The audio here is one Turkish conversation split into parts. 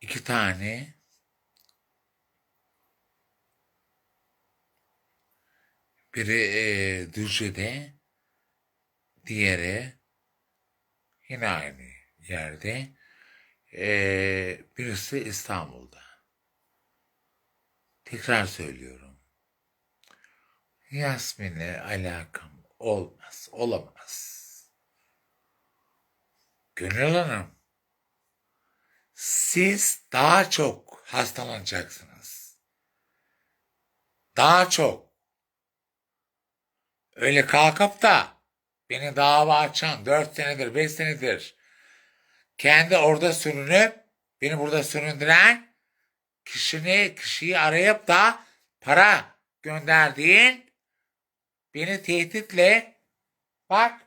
iki tane biri e, Düzce'de diğeri yine aynı yerde e, birisi İstanbul'da. Tekrar söylüyorum. Yasmin'le alakam olmaz, olamaz. Gönül Hanım, siz daha çok hastalanacaksınız. Daha çok. Öyle kalkıp da beni dava açan dört senedir, beş senedir kendi orada sürünüp beni burada süründüren kişini, kişiyi arayıp da para gönderdiğin beni tehditle bak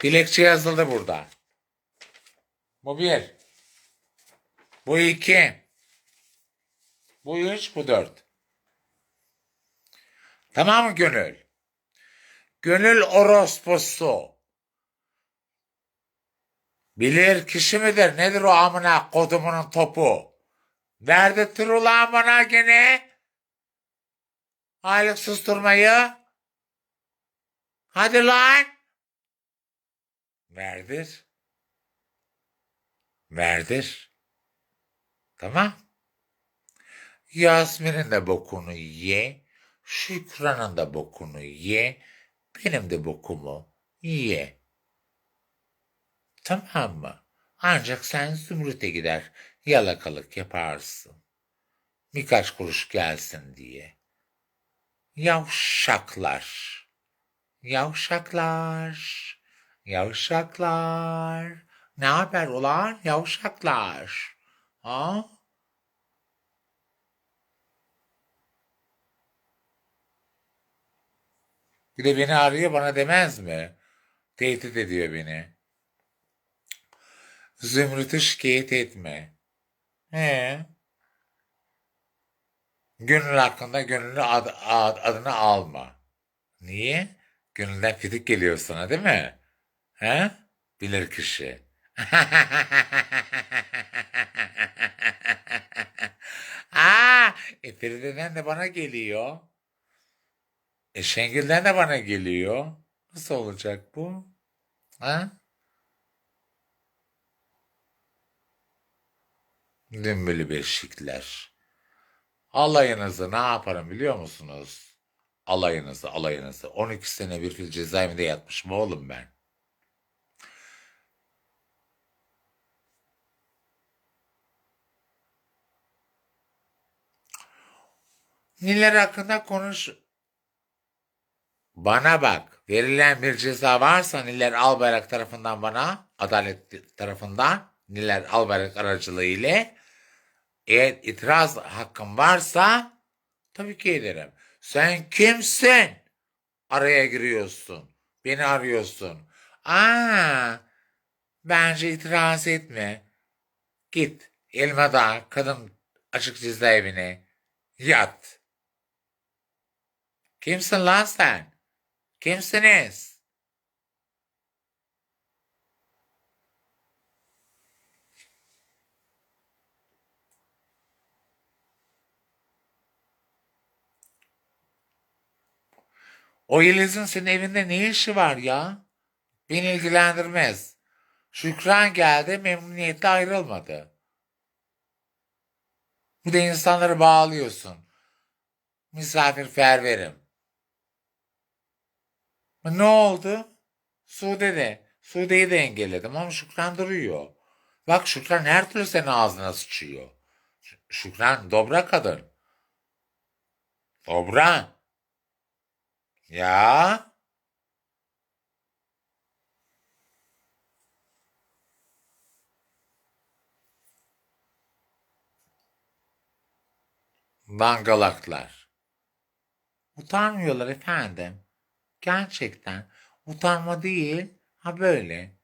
dilekçe yazıldı burada. Bu bir. Bu iki. Bu üç, bu dört. Tamam mı Gönül? Gönül orospusu. Bilir kişi midir? Nedir o amına kodumunun topu? Verdi tır ulan bana gene. Aylık susturmayı. Hadi lan. Verdir. Verdir. Tamam. Yasmin'in de bokunu ye. Şükran'ın da bokunu ye. Benim de bokumu ye. Tamam mı? Ancak sen Zümrüt'e gider yalakalık yaparsın. Birkaç kuruş gelsin diye. Yavşaklar. Yavşaklar. Yavşaklar. Ne haber ulan yavşaklar? Ha? Bir de beni arıyor bana demez mi? Tehdit ediyor beni. Zümrüt'ü şikayet etme. He. Gönül hakkında gönüllü ad, ad- adını alma. Niye? Gönülden fitik geliyor sana değil mi? He? Bilir kişi. Aa, e Feride'den de bana geliyor. E Şengül'den de bana geliyor. Nasıl olacak bu? Ha? Dümbülü beşikler. Alayınızı ne yaparım biliyor musunuz? Alayınızı, alayınızı. 12 sene bir fil cezaevinde yatmışım oğlum ben. Niller hakkında konuş. Bana bak. Verilen bir ceza varsa Niller Albayrak tarafından bana, adalet tarafından Niller Albayrak aracılığı ile eğer itiraz hakkım varsa tabii ki ederim. Sen kimsin? Araya giriyorsun. Beni arıyorsun. Aa, bence itiraz etme. Git Elmadağ kadın açık cezaevine yat. Kimsin lan sen? Kimsiniz? O Yeliz'in senin evinde ne işi var ya? Beni ilgilendirmez. Şükran geldi memnuniyetle ayrılmadı. Bir de insanları bağlıyorsun. Misafirperverim. Ne oldu? Sude de. Sude'yi de engelledim ama Şükran duruyor. Bak Şükran her türlü senin ağzına sıçıyor. Ş- Şükran dobra kadın. Dobra. Ya. Dangalaklar. Utanmıyorlar efendim. Gerçekten. Utanma değil. Ha böyle.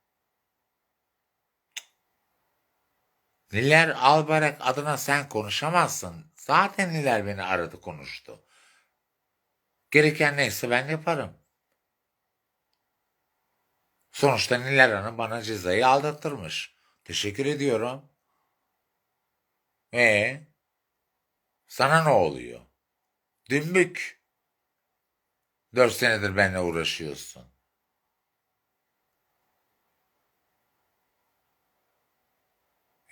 Niler Albayrak adına sen konuşamazsın. Zaten Niler beni aradı konuştu. Gereken neyse ben yaparım. Sonuçta Niler Hanım bana cezayı aldattırmış. Teşekkür ediyorum. E sana ne oluyor? Dümbük. Dört senedir benimle uğraşıyorsun.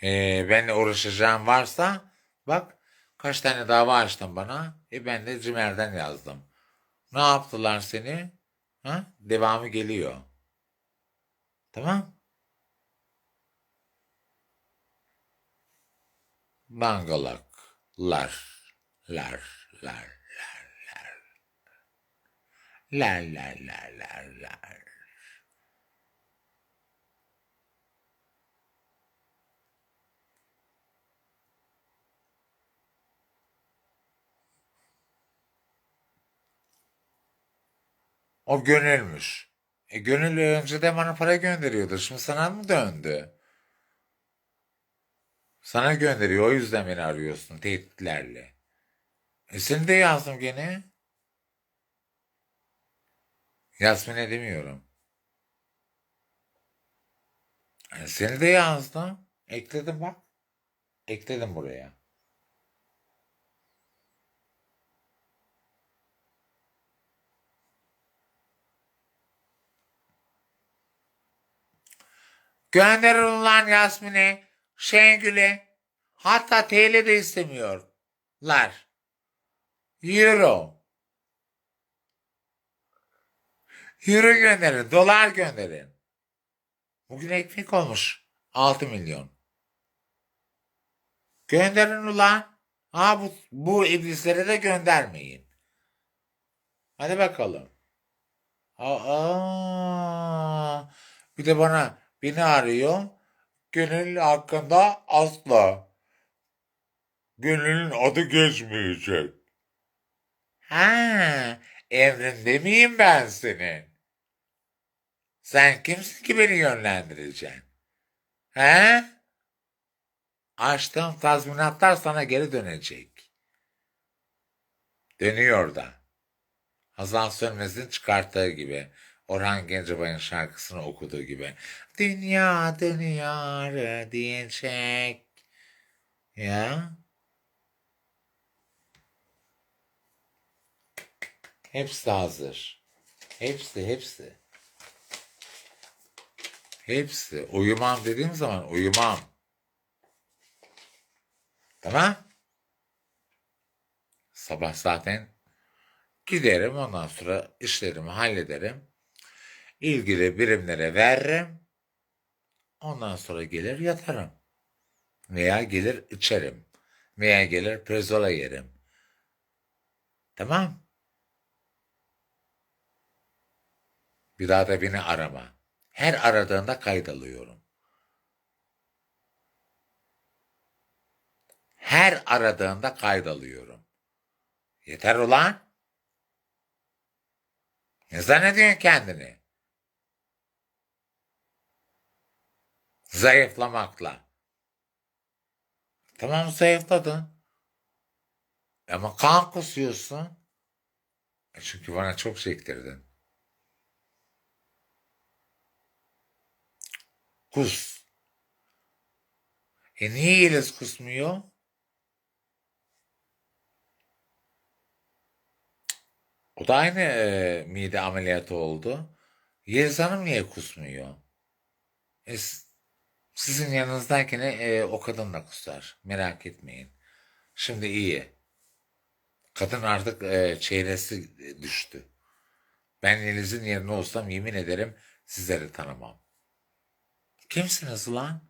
E, benimle uğraşacağın varsa bak kaç tane dava açtın bana. E ben de Cimer'den yazdım. Ne yaptılar seni? Ha? Devamı geliyor. Tamam. Dangalaklar. Lar. Lar. Lar. Lar. Lar. Lar. Lar. Lar. Lar. O gönülmüş. E gönül önce de bana para gönderiyordu. Şimdi sana mı döndü? Sana gönderiyor. O yüzden beni arıyorsun tehditlerle. E seni de yazdım gene. Yasmin'e demiyorum. E seni de yazdım. Ekledim bak. Ekledim buraya. Gönderin ulan Yasmin'e, Şengül'e. Hatta TL de istemiyorlar. Euro. Euro gönderin, dolar gönderin. Bugün ekmek olmuş 6 milyon. Gönderin ulan. Ha bu, bu iblislere de göndermeyin. Hadi bakalım. Aa, bir de bana beni arıyor. Gönül hakkında asla. Gönül'ün adı geçmeyecek. Ha, emrinde miyim ben senin? Sen kimsin ki beni yönlendireceksin? He? Açtığım tazminatlar sana geri dönecek. Dönüyor da. Hazal Sönmez'in çıkarttığı gibi. Orhan Gencebay'ın şarkısını okuduğu gibi. Dünya dönüyor diyecek. Ya. Hepsi hazır. Hepsi, hepsi. Hepsi. Uyumam dediğim zaman uyumam. Tamam. Sabah zaten giderim ondan sonra işlerimi hallederim. İlgili birimlere veririm. Ondan sonra gelir yatarım. Veya gelir içerim. Veya gelir prezola yerim. Tamam. Bir daha da beni arama. Her aradığında kayıt alıyorum. Her aradığında kayıt alıyorum. Yeter ulan. Ne zannediyorsun kendini? Zayıflamakla. Tamam zayıfladın. Ama kan kusuyorsun. E çünkü bana çok çektirdin. Kus. E niye Yeliz kusmuyor? O da aynı e, mide ameliyatı oldu. Yeliz Hanım niye kusmuyor? E, sizin yanınızdayken e, o kadın da kusar. Merak etmeyin. Şimdi iyi. Kadın artık e, çeyresi düştü. Ben Yeliz'in yerine olsam yemin ederim sizleri tanımam. Kimsiniz lan?